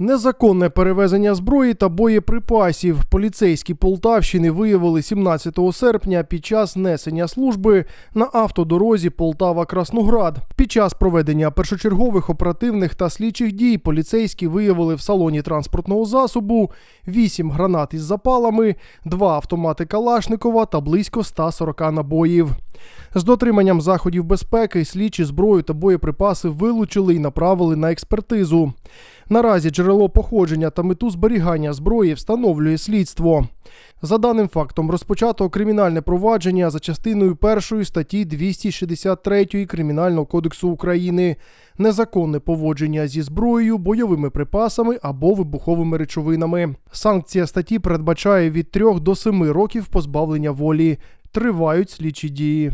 Незаконне перевезення зброї та боєприпасів поліцейські Полтавщини виявили 17 серпня під час несення служби на автодорозі Полтава-Красноград. Під час проведення першочергових оперативних та слідчих дій поліцейські виявили в салоні транспортного засобу 8 гранат із запалами, 2 автомати Калашникова та близько 140 набоїв. З дотриманням заходів безпеки слідчі зброю та боєприпаси вилучили і направили на експертизу. Наразі джерело походження та мету зберігання зброї встановлює слідство. За даним фактом, розпочато кримінальне провадження за частиною першої статті 263 Кримінального кодексу України незаконне поводження зі зброєю, бойовими припасами або вибуховими речовинами. Санкція статті передбачає від 3 до 7 років позбавлення волі. Тривають слідчі дії.